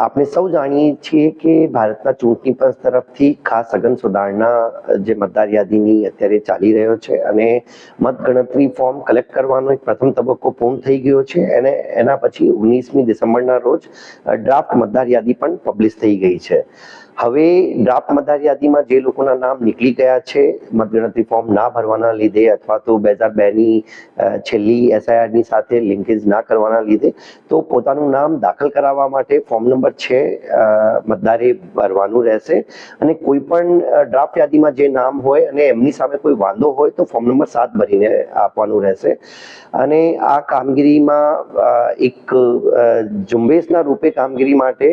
આપણે સૌ જાણીએ છીએ કે ભારતના ચૂંટણી પંચ તરફથી ખાસ સઘન સુધારણા જે મતદાર યાદીની અત્યારે ચાલી રહ્યો છે અને મતગણતરી ફોર્મ કલેક્ટ કરવાનો એક પ્રથમ તબક્કો પૂર્ણ થઈ ગયો છે. અને એના પછી ઓગણીસમી ડિસેમ્બરના રોજ ડ્રાફ્ટ મતદાર યાદી પણ પબ્લિશ થઈ ગઈ છે. હવે ડ્રાફ્ટ મતદાર યાદીમાં જે લોકોના નામ નીકળી ગયા છે, મતગણતરી ફોર્મ ના ભરવાના લીધે અથવા તો બે હજાર બેની છેલ્લી એસઆઈઆરની સાથે લિંકેજ ના કરવાના લીધે, તો પોતાનું નામ દાખલ કરાવવા માટે ફોર્મ નંબર છે મતદારે ભરવાનું રહેશે. અને કોઈ પણ ડ્રાફ્ટ યાદીમાં જે નામ હોય અને એમની સામે કોઈ વાંધો હોય, તો ફોર્મ નંબર સાત ભરીને આપવાનું રહેશે. અને આ કામગીરીમાં એક ઝુંબેશના રૂપે કામગીરી માટે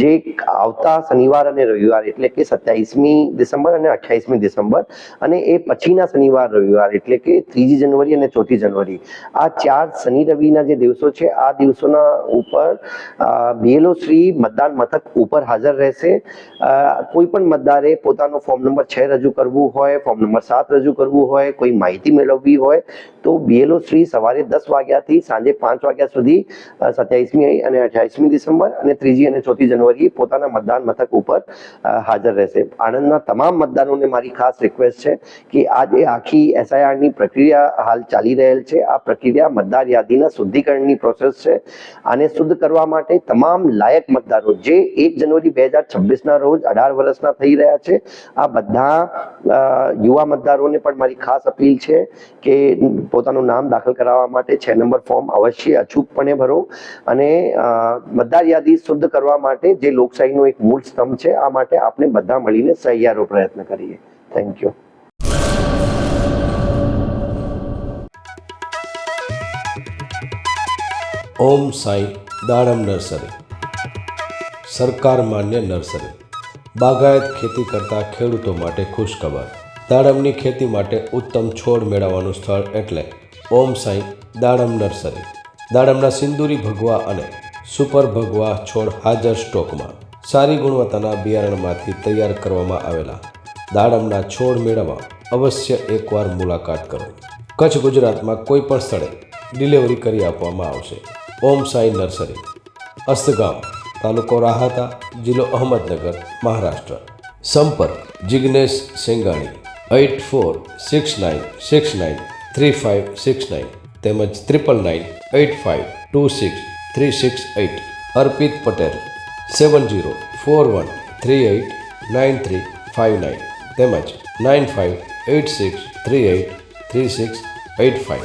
જે આવતા શનિવાર અને રવિવાર એટલે કે સત્યાવીસમી ડિસેમ્બર અને અઠ્યાવીસમી ડિસેમ્બર અને એ પછીના શનિવાર રવિવાર એટલે કે ત્રીજી જનવરી અને ચોથી જનવરી આ ચાર શનિ રવિના જે દિવસો છે, આ દિવસોના ઉપર બીએલઓ શ્રી મતદાન મથક ઉપર હાજર રહેશે. કોઈ પણ મતદારે પોતાનો ફોર્મ નંબર છ રજૂ કરવું હોય, ફોર્મ નંબર સાત રજૂ કરવું હોય, કોઈ માહિતી મેળવવી હોય, તો બીએલઓ શ્રી સવારે દસ વાગ્યાથી સાંજે પાંચ વાગ્યા સુધી સત્યાવીસમી અને અઠ્યાવીસમી ડિસેમ્બર અને ત્રીજી અને ચોથી જનવરી પોતાના મતદાન મથક ઉપર હાજર રહેશે. આણંદના તમામ મતદારોને મારી ખાસ રિક્વેસ્ટ છે કે આજે આખી એસઆઈઆરની પ્રક્રિયા હાલ ચાલી રહેલ છે. આ પ્રક્રિયા મતદાર યાદીના શુદ્ધિકરણની પ્રોસેસ છે આને શુદ્ધ કરવા માટે તમામ લાયક મતદારો જે એક જાન્યુઆરી બે હજાર છવ્વીસના રોજ અઢાર વર્ષના થઈ રહ્યા છે, આ બધા યુવા મતદારોને પણ મારી ખાસ અપીલ છે કે પોતાનું નામ દાખલ કરાવવા માટે છ નંબર ફોર્મ અવશ્ય અચૂકપણે ભરો અને મતદાર યાદી શુદ્ધ કરવા માટે જે લોકશાહીનો એક મૂળ સ્તંભ છે આ માટે આપણે બધા મળીને સહિયારો પ્રયત્ન કરીએ. થેન્ક યુ ઓમ સાઈ દાડમ નર્સરી. સરકાર માન્ય નર્સરી. બાગાયત ખેતી કરતા ખેડૂતો માટે ખુશખબર. દાડમની ખેતી માટે ઉત્તમ છોડ મેળવવાનું સ્થળ એટલે ઓમ સાઈ દાડમ નર્સરી. દાડમના સિંદૂરી ભગવા અને સુપર ભગવા છોડ હાજર સ્ટોકમાં. સારી ગુણવત્તાના બિયારણમાંથી તૈયાર કરવામાં આવેલા દાડમના છોડ મેળવવા અવશ્ય એકવાર મુલાકાત કરો. કચ્છ ગુજરાતમાં કોઈ પણ સ્થળે ડિલિવરી કરી આપવામાં આવશે. ઓમ સાઈ નર્સરી, અસ્તગામ, તાલુકો રાહાતા, જિલ્લો અહમદનગર, મહારાષ્ટ્ર. સંપર્ક Jignesh Sengani, eight four six nine six nine three five six nine તેમજ triple nine eight five two six three six eight Arpit Patel. Seven zero four one three eight nine three five nine તેમજ nine five eight six three eight three six eight five